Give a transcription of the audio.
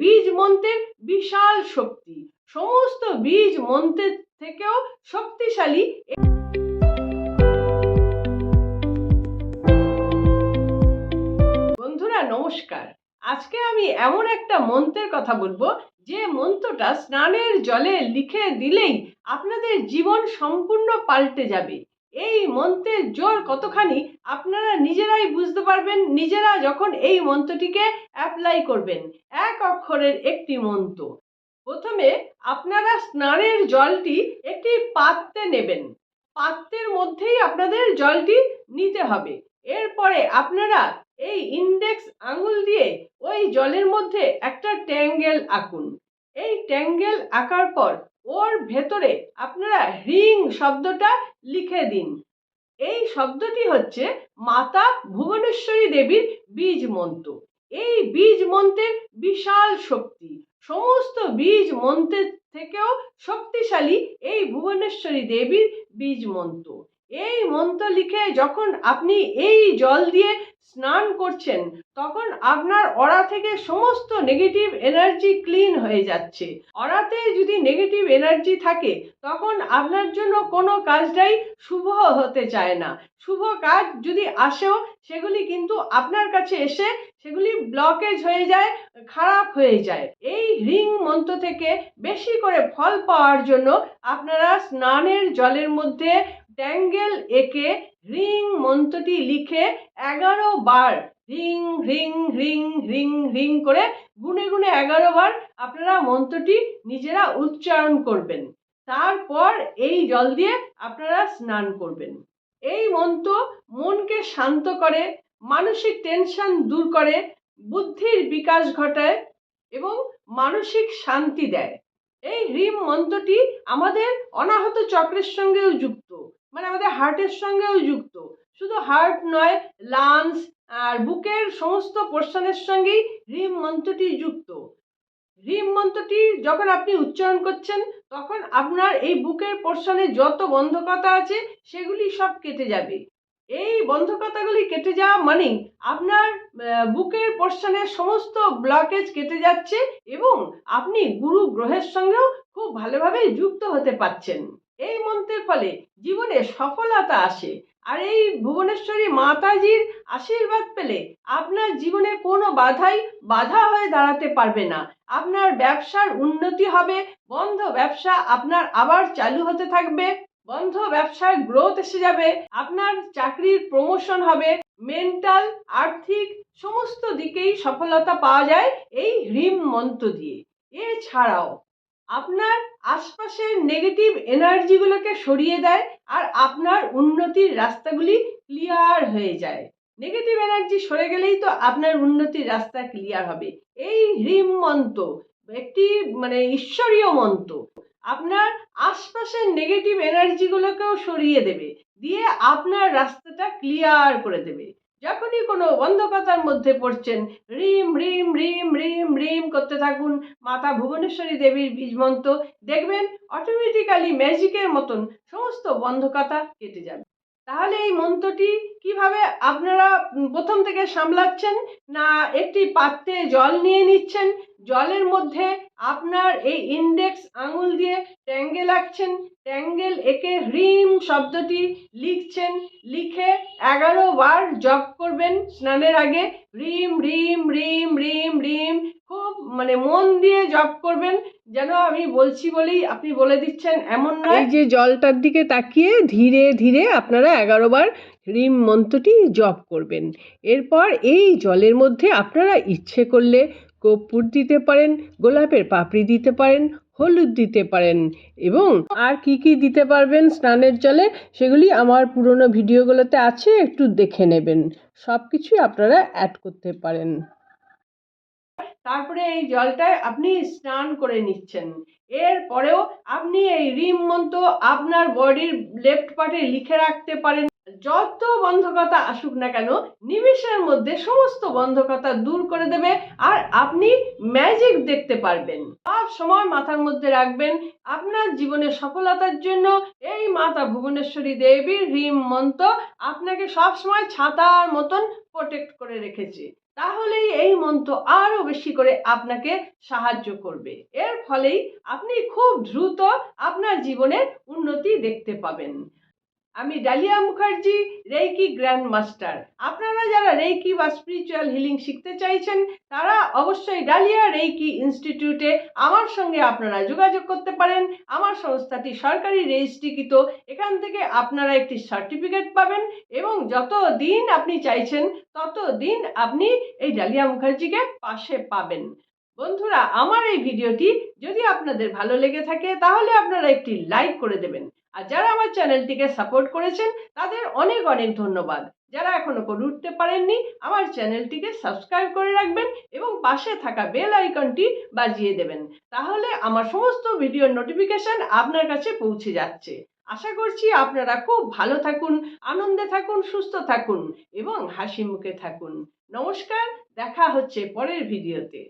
বীজ মন্ত্রের বিশাল শক্তি। সমস্ত বীজ মন্ত্রের থেকেও শক্তিশালী বন্ধুরা, নমস্কার। আজকে আমি এমন একটা মন্ত্রের কথা বলব, যে মন্ত্রটা স্নানের জলে লিখে দিলেই আপনাদের জীবন সম্পূর্ণ পাল্টে যাবে। এই মন্ত্রের জোর কতখানি, আপনারা নিজেরাই বুঝতে পারবেন, নিজেরা যখন এই মন্ত্রটিকে অ্যাপ্লাই করবেন, এক অক্ষরের একটি মন্ত্র। প্রথমে আপনারা স্নানের জলটি একটি পাত্রে নেবেন। পাত্রের মধ্যেই আপনাদের জলটি নিতে হবে। এরপরে আপনারা এই ইন্ডেক্স আঙুল দিয়ে ওই জলের মধ্যে একটা ট্যাঙ্গেল আঁকুন। এই ট্যাঙ্গেল আঁকার পর ওর ভেতরে আপনারা হ্রিং শব্দটা লিখে দিন। এই শব্দটি হচ্ছে মাতা ভুবনেশ্বরী দেবীর বীজ মন্ত্র। এই বীজ মন্ত্রের বিশাল শক্তি। সমস্ত বীজ মন্ত্রের থেকেও শক্তিশালী এই ভুবনেশ্বরী দেবীর বীজ মন্ত্র। এই মন্ত্র লিখে যখন আপনি এই জল দিয়ে স্নান করছেন, তখন আপনার অরা থেকে সমস্ত নেগেটিভ এনার্জি ক্লিন হয়ে যাচ্ছে। অরাতে যদি নেগেটিভ এনার্জি থাকে, তখন আপনার জন্য কোনো কাজটাই শুভ হতে চায় না। শুভ কাজ যদি আসেও, সেগুলি কিন্তু আপনার কাছে এসে সেগুলি ব্লকেজ হয়ে যায়, খারাপ হয়ে যায়। এই রিং মন্ত্র থেকে বেশি করে ফল পাওয়ার জন্য আপনারা স্নানের জলের মধ্যে ট্যাঙ্গেল এঁকে রিং মন্ত্রটি লিখে এগারো বার রিং রিং রিং রিং রিং করে গুনে গুনে এগারো বার আপনারা মন্ত্রটি নিজেরা উচ্চারণ করবেন। তারপর এই জল দিয়ে আপনারা স্নান করবেন। এই মন্ত্র মনকে শান্ত করে, মানসিক টেনশন দূর করে, বুদ্ধির বিকাশ ঘটায় এবং মানসিক শান্তি দেয়। এই হ্রিম মন্ত্রটি আমাদের অনাহত চক্রের সঙ্গেও যুক্ত। মানে আমাদের হার্টের সঙ্গেও যুক্ত। শুধু হার্ট নয় লাংস আর বুকের সমস্ত পোর্শনের সঙ্গেই হ্রিম মন্ত্রটি যুক্ত। হ্রিম মন্ত্রটি যখন আপনি উচ্চারণ করছেন, তখন আপনার এই বুকের পোর্শনে যত বন্ধকতা আছে, সেগুলি সব কেটে যাবে। এই বন্ধকতাগুলি কেটে যাওয়া মানেই আপনার বুকের পোর্শনের সমস্ত ব্লকেজ কেটে যাচ্ছে এবং আপনি গুরু গ্রহের সঙ্গেও খুব ভালোভাবে যুক্ত হতে পারছেন। এই মন্ত্রের ফলে জীবনে সফলতা আসে। আর এই ভুবনেশ্বরী মাতাজির আশীর্বাদ পেলে আপনার জীবনে কোনো বাধাই বাধা হয়ে দাঁড়াতে পারবে না। আপনার ব্যবসার উন্নতি হবে, বন্ধ ব্যবসা আপনার আবার চালু হতে থাকবে, বন্ধ ব্যবসার গ্রোথ এসে যাবে, আপনার চাকরির প্রমোশন হবে মেন্টাল আর্থিক সমস্ত দিকেই সফলতা পাওয়া যায় এই হ্রিম মন্ত্র দিয়ে। এছাড়াও আপনার আশপাশের নেগেটিভ এনার্জিগুলোকে সরিয়ে দেয় আর আপনার উন্নতির রাস্তাগুলি ক্লিয়ার হয়ে যায়। নেগেটিভ এনার্জি সরে গেলেই তো আপনার উন্নতির রাস্তা ক্লিয়ার হবে। এই হ্রিম মন্ত্র, একটি মানে ঈশ্বরীয় মন্ত্র, আপনার আশপাশের নেগেটিভ এনার্জিগুলোকেও সরিয়ে দেবে। দিয়ে আপনার রাস্তাটা ক্লিয়ার করে দেবে। যখনই কোনো অন্ধকাতার মধ্যে পড়ছেন, রিম রিম রিম রিম রিম করতে থাকুন, মাতা ভুবনেশ্বরী দেবীর বীজ মন্ত দেখবেন অটোমেটিক্যালি ম্যাজিকের মতন সমস্ত বন্ধকতা কেটে যাবে। তাহলে এই মন্ত্রটি কীভাবে আপনারা প্রথম থেকে সামলাচ্ছেন না একটি পাত্রে জল নিয়ে নিচ্ছেন জলের মধ্যে আপনার এই ইন্ডেক্স আঙুল দিয়ে ট্যাঙ্গেল আঁকছেন ট্যাঙ্গেল একে হ্রিম শব্দটি লিখছেন, লিখে এগারো বার জপ করবেন স্নানের আগে। রিম রিম রিম রিম রিম, খুব মানে মন দিয়ে জপ করবেন। যেন আমি বলছি বলেই আপনি বলে দিচ্ছেন, এমন নয়। যে জলটার দিকে তাকিয়ে ধীরে ধীরে আপনারা এগারো বার রিম মন্ত্রটি জপ করবেন। এরপর এই জলের মধ্যে আপনারা ইচ্ছে করলে কর্পূর দিতে পারেন, গোলাপের পাপড়ি দিতে পারেন, হলুদ দিতে পারেন এবং আর কি কি দিতে পারবেন স্নানের জলে সেগুলি আমার পুরনো ভিডিওগুলোতে আছে, একটু দেখে নেবেন। সব কিছুই আপনারা অ্যাড করতে পারেন। তারপরে এই জলটায় আপনি স্নান করে নিচ্ছেন। এরপরেও আপনি এই রিম মন্ত্র আপনার বডির লেফট পার্টে লিখে রাখতে পারেন। যত বন্ধকতা আসুক না কেন, নিমিষের মধ্যে সমস্ত বন্ধকতা দূর করে দেবে আর আপনি ম্যাজিক দেখতে পারবেন। সব সময় মাথার মধ্যে রাখবেন আপনার জীবনের সফলতার জন্য। এই মাতা ভুবনেশ্বরী দেবীর রিম মন্ত্র আপনাকে সব সময় ছাতার মতন প্রোটেক্ট করে রেখেছে। তাহলেই এই মন্ত্র আরও বেশি করে আপনাকে সাহায্য করবে। এর ফলেই আপনি খুব দ্রুত আপনার জীবনের উন্নতি দেখতে পাবেন। আমি Dalia Mukherjee, reiki grand master আপনারা যারা রেইকি বা স্পিরিচুয়াল হিলিং শিখতে চাইছেন, তারা অবশ্যই ডালিয়া রেইকি ইনস্টিটিউটে আমার সঙ্গে আপনারা যোগাযোগ করতে পারেন। আমার সংস্থাটি সরকারি রেজিস্ট্রিকৃত। এখান থেকে আপনারা একটি সার্টিফিকেট পাবেন এবং যত দিন আপনি চাইছেন তত দিন আপনি এই ডালিয়া মুখার্জিকে পাশে পাবেন। বন্ধুরা, আমার এই ভিডিওটি যদি আপনাদের ভালো লেগে থাকে, তাহলে আপনারা একটি লাইক করে দেবেন। আর যারা আমার চ্যানেলটিকে সাপোর্ট করেছেন, তাদের অনেক অনেক ধন্যবাদ। যারা এখনও করে উঠতে পারেননি, আমার চ্যানেলটিকে সাবস্ক্রাইব করে রাখবেন এবং পাশে থাকা বেল আইকনটি বাজিয়ে দেবেন। তাহলে আমার সমস্ত ভিডিওর নোটিফিকেশন আপনার কাছে পৌঁছে যাচ্ছে। আশা করছি আপনারা খুব ভালো থাকুন, আনন্দে থাকুন, সুস্থ থাকুন এবং হাসি মুখে থাকুন। নমস্কার, দেখা হচ্ছে পরের ভিডিওতে।